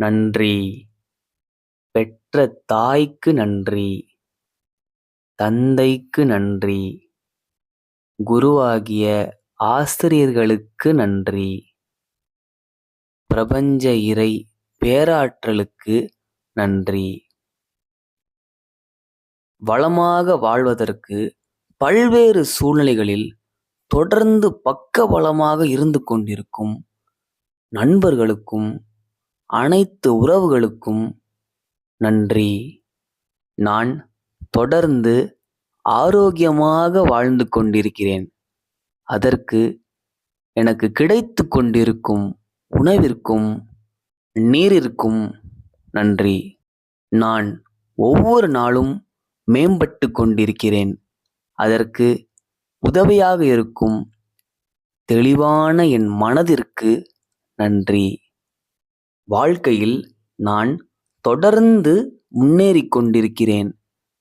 நன்றி. பெற்ற தாய்க்கு நன்றி. தந்தைக்கு நன்றி. குருவாகிய ஆசிரியர்களுக்கு நன்றி. பிரபஞ்ச இறை பேராற்றலுக்கு நன்றி. வளமாக வாழ்வதற்கு பல்வேறு சூழ்நிலைகளில் தொடர்ந்து பக்க வளமாக இருந்து கொண்டிருக்கும் நண்பர்களுக்கும் அனைத்து உறவுகளுக்கும் நன்றி. நான் தொடர்ந்து ஆரோக்கியமாக வாழ்ந்து கொண்டிருக்கிறேன். அதற்கு எனக்கு கிடைத்து கொண்டிருக்கும் உணவிற்கும் நீரிற்கும் நன்றி. நான் ஒவ்வொரு நாளும் மேம்பட்டு கொண்டிருக்கிறேன். அதற்கு உதவியாக இருக்கும் தெளிவான என் மனதிற்கு நன்றி. வாழ்க்கையில் நான் தொடர்ந்து முன்னேறி கொண்டிருக்கிறேன்.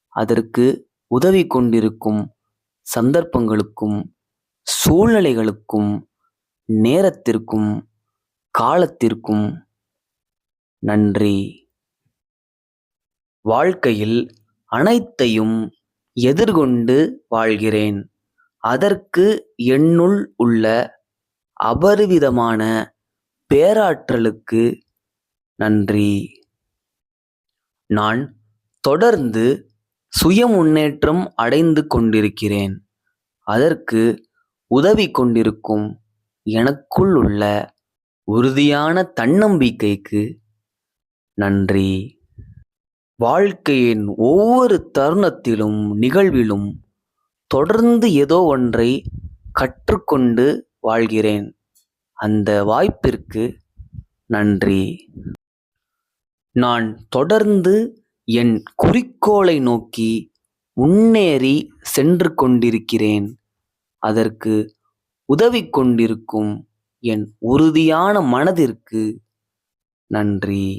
அதற்கு உதவி கொண்டிருக்கும் சந்தர்ப்பங்களுக்கும் சூழ்நிலைகளுக்கும் நேரத்திற்கும் காலத்திற்கும் நன்றி. வாழ்க்கையில் அனைத்தையும் எதிர்கொண்டு வாழ்கிறேன். அதற்கு என்னுள் உள்ள அபரிவிதமான பேராற்றலுக்கு நன்றி. நான் தொடர்ந்து சுய முன்னேற்றம் அடைந்து கொண்டிருக்கிறேன். அதற்கு உதவி கொண்டிருக்கும் எனக்குள் உள்ள உறுதியான தன்னம்பிக்கைக்கு நன்றி. வாழ்க்கையின் ஒவ்வொரு தருணத்திலும் நிகழ்விலும் தொடர்ந்து ஏதோ ஒன்றை கற்றுக்கொண்டு வாழ்கிறேன். அந்த வாய்ப்பிற்கு நன்றி. நான் தொடர்ந்து என் குறிக்கோளை நோக்கி முன்னேறி சென்று கொண்டிருக்கிறேன். அதற்கு உதவி கொண்டிருக்கும் என் உறுதியான மனதிற்கு நன்றி.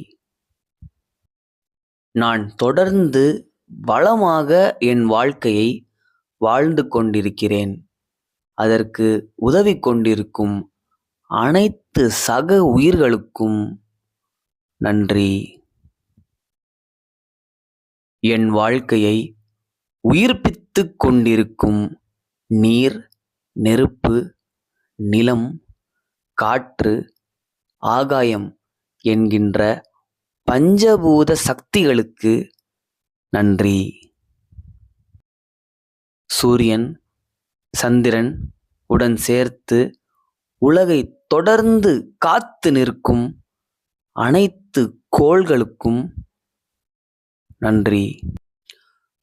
நான் தொடர்ந்து வளமாக என் வாழ்க்கையை வாழ்ந்து கொண்டிருக்கிறேன். அதற்கு உதவி கொண்டிருக்கும் அனைத்து சக உயிர்களுக்கும் நன்றி. என் வாழ்க்கையை உயிர்ப்பித்து கொண்டிருக்கும் நீர் நெருப்பு நிலம் காற்று ஆகாயம் என்கின்ற பஞ்சபூத சக்திகளுக்கு நன்றி. சூரியன் சந்திரன் உடன் சேர்த்து உலகை தொடர்ந்து காத்து நிற்கும் அனைத்து கோள்களுக்கும் நன்றி.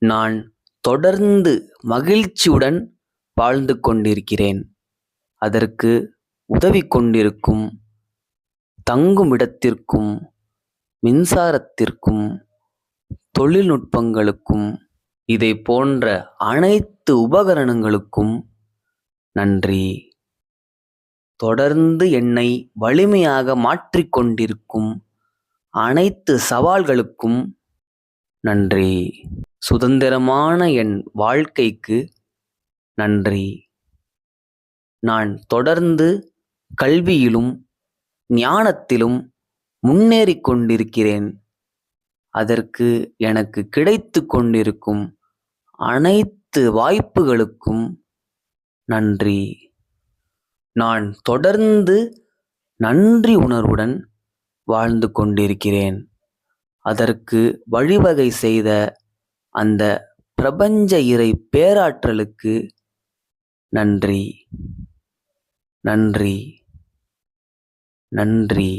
நான் தொடர்ந்து மகிழ்ச்சியுடன் வாழ்ந்து கொண்டிருக்கிறேன். அதற்கு உதவி கொண்டிருக்கும் தங்குமிடத்திற்கும் மின்சாரத்திற்கும் தொழில்நுட்பங்களுக்கும் இதை போன்ற அனைத்து உபகரணங்களுக்கும் நன்றி. தொடர்ந்து என்னை வலிமையாக மாற்றிக்கொண்டிருக்கும் அனைத்து சவால்களுக்கும் நன்றி. சுதந்திரமான என் வாழ்க்கைக்கு நன்றி. நான் தொடர்ந்து கல்வியிலும் ஞானத்திலும் முன்னேறி கொண்டிருக்கிறேன். அதற்கு எனக்கு கிடைத்து கொண்டிருக்கும் அனைத்து வாய்ப்புகளுக்கும் நன்றி. நான் தொடர்ந்து நன்றி உணர்வுடன் வாழ்ந்து கொண்டிருக்கிறேன். அதற்கு வழிவகை செய்த அந்த பிரபஞ்ச இறை பேராற்றலுக்கு நன்றி. நன்றி. நன்றி.